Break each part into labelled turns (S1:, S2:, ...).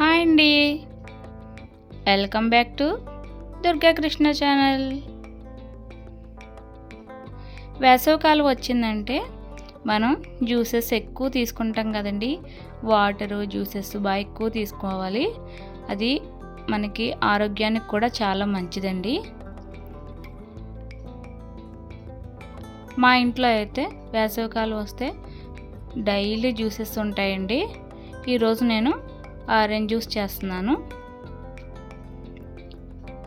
S1: Hi అండి. Welcome back to Durga Krishna channel. వేసవికాలం వచ్చిందంటే మనం జ్యూసెస్ ఎక్కువ తీసుకుంటాం కదండి. వాటరు జ్యూసెస్ బాగా ఎక్కువ తీసుకోవాలి. అది మనకి ఆరోగ్యానికి కూడా చాలా మంచిదండి. మా ఇంట్లో అయితే వేసవికాలం వస్తే డైలీ జ్యూసెస్ ఉంటాయండి. ఈరోజు నేను ఆరెంజ్ జ్యూస్ చేస్తున్నాను.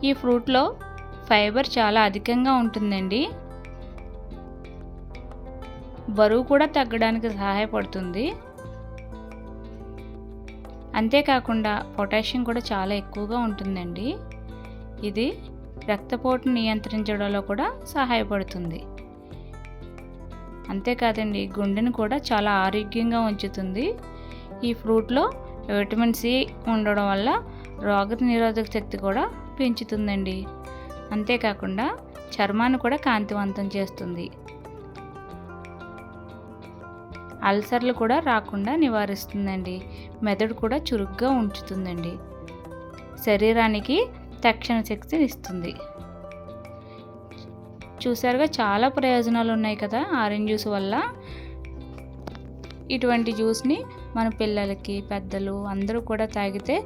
S1: ఈ ఫ్రూట్లో ఫైబర్ చాలా అధికంగా ఉంటుందండి. బరువు కూడా తగ్గడానికి సహాయపడుతుంది. అంతేకాకుండా పొటాషియం కూడా చాలా ఎక్కువగా ఉంటుందండి. ఇది రక్తపోటును నియంత్రించడంలో కూడా సహాయపడుతుంది. అంతేకాదండి గుండెను కూడా చాలా ఆరోగ్యంగా ఉంచుతుంది. ఈ ఫ్రూట్లో విటమిన్ సి ఉండడం వల్ల రోగ నిరోధక శక్తి కూడా పెంచుతుందండి. అంతేకాకుండా చర్మాన్ని కూడా కాంతివంతం చేస్తుంది. అల్సర్లు కూడా రాకుండా నివారిస్తుందండి. మెదడు కూడా చురుగ్గా ఉంచుతుందండి. శరీరానికి తక్షణ శక్తిని ఇస్తుంది. చూసారుగా చాలా ప్రయోజనాలు ఉన్నాయి కదా ఆరెంజ్ జ్యూస్ వల్ల. ఇటువంటి జ్యూస్ని మన పిల్లలకి పెద్దలు అందరూ కూడా తాగితే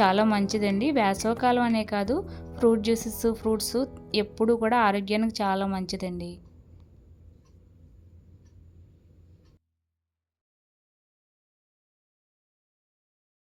S1: చాలా మంచిదండి. వేసవకాలం అనే కాదు ఫ్రూట్ జ్యూసెస్ ఫ్రూట్స్ ఎప్పుడూ కూడా ఆరోగ్యానికి చాలా మంచిదండి.